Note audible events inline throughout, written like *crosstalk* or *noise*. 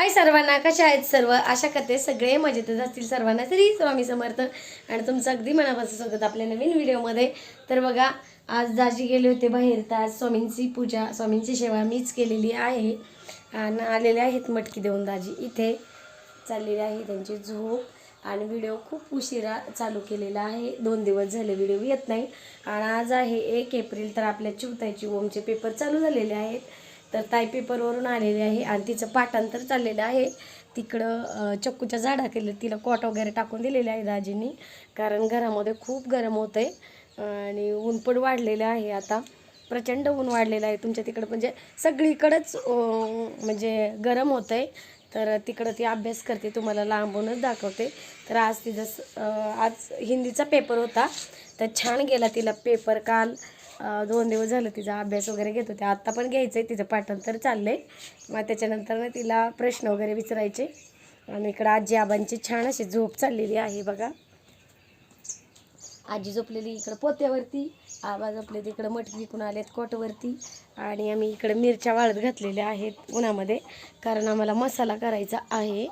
हाय सर्वांना कशा आहेत सर्व? आशा करते सगळे मजेतच असतील सर्वांना. तरी स्वामी समर्थ. आणि तुमचं अगदी मनापासून स्वागत आपल्या नवीन व्हिडिओमध्ये. तर बघा आज दाजी गेले होते बाहेर. तर आज स्वामींची पूजा स्वामींची सेवा मीच केलेली आहे. आणि आलेले आहेत मटकी देऊन दाजी. इथे चाललेली आहे त्यांची झोप. आणि व्हिडिओ खूप उशिरा चालू केलेला आहे. दोन दिवस झाले व्हिडिओ येत नाही. आणि आज आहे एक एप्रिल तर आपल्या चिवतायची ओमचे पेपर चालू झालेले आहेत. तर ताई पेपरवरून आलेली आहे आणि तिचं पाठांतर चाललेलं आहे. तिकडं चक्कूच्या झाडा केलं तिला कॉट वगैरे टाकून दिलेले आहे दाजींनी. कारण घरामध्ये खूप गरम होतं आहे आणि ऊन पण वाढलेलं आहे आता. प्रचंड ऊन वाढलेलं आहे तुमच्या तिकडं. म्हणजे सगळीकडंच म्हणजे गरम होतं आहे तर तिकडं ती अभ्यास करते तुम्हाला लांबूनच दाखवते. तर आज तिचं आज हिंदीचा पेपर होता. तर छान गेला तिला पेपर काल. दोन दिवस झालं तिचा अभ्यास वगैरे घेत होते. आत्ता पण घ्यायचं आहे तिचं पाठांतर चाललं आहे मग त्याच्यानंतर ना तिला प्रश्न वगैरे विचारायचे. आणि इकडं आजी आबांची छान अशी झोप चाललेली आहे बघा. आजी झोपलेली इकडं पोत्यावरती आबा झोपले तिकडं मटकी विकून आलेत कोटवरती. आणि आम्ही इकडं मिरच्या वाळत घातलेल्या आहेत उन्हामध्ये कारण आम्हाला मसाला करायचा आहे.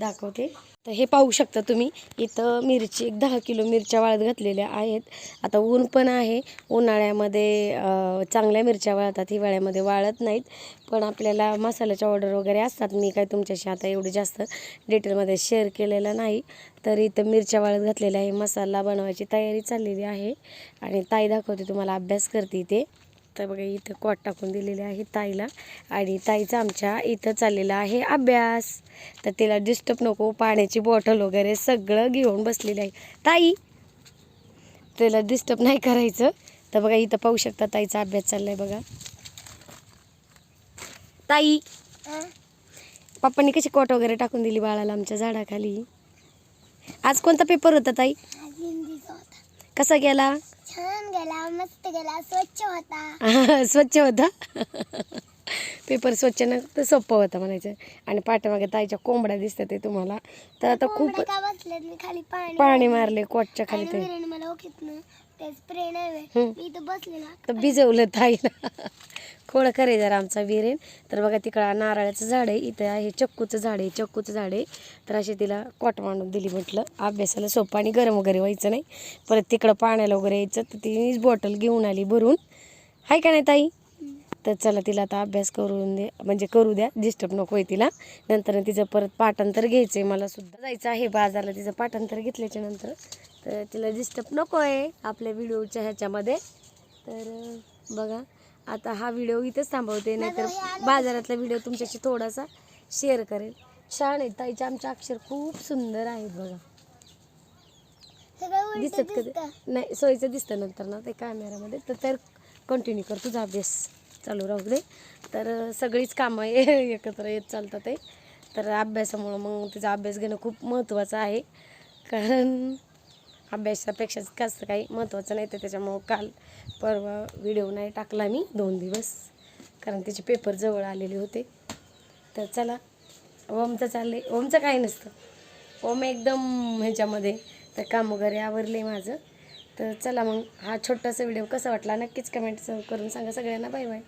दाखवते. तर हे पाहू शकता तुम्ही इथं मिरची एक दहा किलो मिरच्या वाळत घातलेल्या आहेत. आता ऊन पण आहे. उन्हाळ्यामध्ये चांगल्या मिरच्या वाळतात. हिवाळ्यामध्ये वाळत नाहीत. पण आपल्याला मसाल्याच्या ऑर्डर वगैरे असतात. मी काय तुमच्याशी आता एवढी जास्त डिटेलमध्ये शेअर केलेलं नाही. तर इथं मिरच्या वाळत घातलेल्या आहे. मसाला बनवायची तयारी चाललेली आहे. आणि ताई दाखवते तुम्हाला अभ्यास करते इथे. तर बघा इथं कॉट टाकून दिलेले आहे ताईला. आणि ताईचा आमच्या इथं चाललेला आहे अभ्यास. तर तिला डिस्टर्ब नको पाण्याची बॉटल वगैरे सगळं घेऊन बसलेली आहे. ताई तिला डिस्टर्ब नाही करायचं. तर बघा इथं पाहू शकता ताईचा अभ्यास चाललाय बघा. ताई पप्पांनी कशी कॉट वगैरे टाकून दिली बाळाला आमच्या झाडाखाली? आज कोणता पेपर होता ताई? कसा गेला? गेला मस्त गेला स्वच्छ होता. *laughs* स्वच्छ होता? *laughs* पेपर स्वच्छ न तर सोपं होतं म्हणायचं. आणि पाठीमागे ताईच्या कोंबड्या दिसतात ते तुम्हाला. तर आता खूप पाणी मारले. कोटच्या खाली ते. मला ओळखीत ना ते स्प्रे नाही. मी इथं बसलेला. तर भिजवलं ताईला. खोळ करे जरा आमचा विरेन तर बघा तिकडं नारळाचं झाड आहे. इथं आहे चक्कूचं झाड आहे. चक्कूचं झाड आहे. तर अशी तिला कॉट मांडून दिली म्हटलं. अभ्यासाला सोपं आणि गरम वगैरे व्हायचं नाही. परत तिकडं पाण्याला वगैरे यायचं. तर तिनेच बॉटल घेऊन आली भरून. आहे का नाही ताई? तर चला तिला आता अभ्यास करून दे. म्हणजे करू द्या. डिस्टर्ब नको आहे तिला. नंतर तिचं परत पाठांतर घ्यायचं आहे मला सुद्धा जायचं आहे बाजारला. तिचं पाठांतर घेतल्याच्या नंतर. तर तिला डिस्टर्ब नको आहे आपल्या व्हिडिओच्या ह्याच्यामध्ये. तर बघा. आता हा व्हिडिओ इथंच थांबवते नाहीतर बाजारातला व्हिडिओ तुमच्याशी थोडासा शेअर करेल. छान आहे ताईचे आमचे अक्षर खूप सुंदर आहेत बघा. दिसत कधी? नाही सोयीचं दिसतं नंतर ना ते कॅमेरामध्ये तर तर कंटिन्यू कर तुझा अभ्यास. चालू राहू दे. तर सगळीच कामं *laughs* एकत्र येत चालतात ते. तर अभ्यासामुळं मग तिचा अभ्यास घेणं खूप महत्त्वाचं आहे. कारण अभ्यासापेक्षाच कसं काही महत्त्वाचं नाही तर त्याच्यामुळं काल परवा व्हिडिओ नाही टाकला मी दोन दिवस. कारण त्याचे पेपर जवळ आलेले होते. तर चला ओमचं चाललंय. ओमचं काही नसतं. ओम एकदम ह्याच्यामध्ये तर काम वगैरे आवरले माझं. तर चला मग हा छोटासा व्हिडिओ कसा वाटला नक्कीच कमेंट करून सांगा सगळ्यांना. Bye bye.